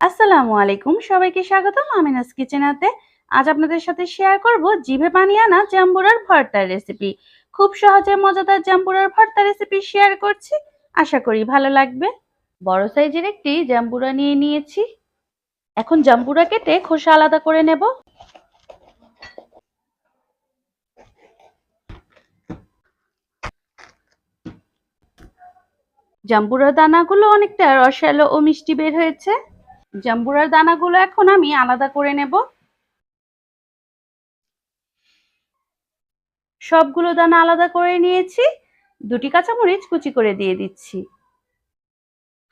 আসসালামু আলাইকুম। সবাইকে স্বাগতম আমিনাস কিচেনাতে আজ আপনাদের সাথে শেয়ার করব জিভে পানি আনা জাম্বুরার ভর্তার রেসিপি খুব সহজে মজাদার জাম্বুরার ভর্তা রেসিপি শেয়ার করছি। আশা করি ভালো লাগবে। বড় সাইজের একটি জাম্বুরা নিয়ে নিয়েছি। এখন জাম্বুরা কেটে খোসা আলাদা করে নেব। জাম্বুরা দানাগুলো অনেকটা রসালো ও মিষ্টি বের হয়েছে। জাম্বুরার দানাগুলো এখন আমি আলাদা করে নেব। সবগুলো দানা আলাদা করে নিয়েছি। দুটি কাঁচামরিচ কুচি করে দিয়ে দিচ্ছি।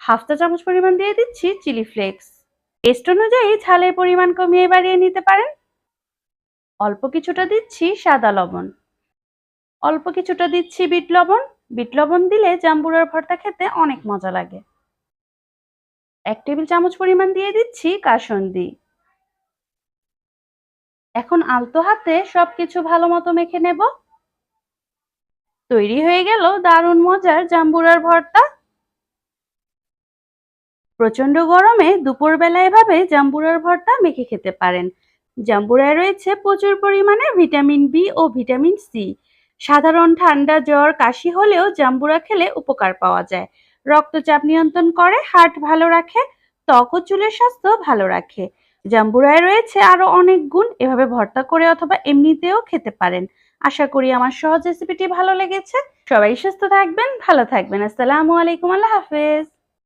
হাফ চা চামচ পরিমাণ দিয়ে দিচ্ছি চিলি ফ্লেক্স। টেস্ট অনুযায়ী ঝালের পরিমাণ কমিয়ে বাড়িয়ে নিতে পারেন। অল্প কিছুটা দিচ্ছি সাদা লবণ। অল্প কিছুটা দিচ্ছি বিট লবণ। বিট লবণ দিলে জাম্বুরার ভর্তা খেতে অনেক মজা লাগে। এক টেবিল চামচ পরিমাণ দিয়ে দিচ্ছি কাসন্দি। এখন আলতো হাতে সবকিছু ভালো মতো মেখে নেব। তৈরি হয়ে গেল দারুণ মজার জাম্বুরার ভর্তা। প্রচণ্ড গরমে দুপুরবেলা এভাবে জাম্বুরার ভর্তা মেখে খেতে পারেন। জাম্বুরায় রয়েছে প্রচুর পরিমাণে ভিটামিন বি ও ভিটামিন সি। সাধারণ ঠান্ডা জ্বর, কাশি হলেও জাম্বুরা খেলে উপকার পাওয়া যায়। রক্তচাপ নিয়ন্ত্রণ করে, হার্ট ভালো রাখে, ত্বক ও চুলের স্বাস্থ্য ভালো রাখে। জাম্বুরায় রয়েছে আরও অনেক গুণ, এভাবে ভর্তা করে অথবা এমনিতেও খেতে পারেন। আশা করি আমার সহজ রেসিপিটি ভালো লেগেছে। সবাই সুস্থ থাকবেন, ভালো থাকবেন। আসসালামু আলাইকুম, আল্লাহ হাফেজ।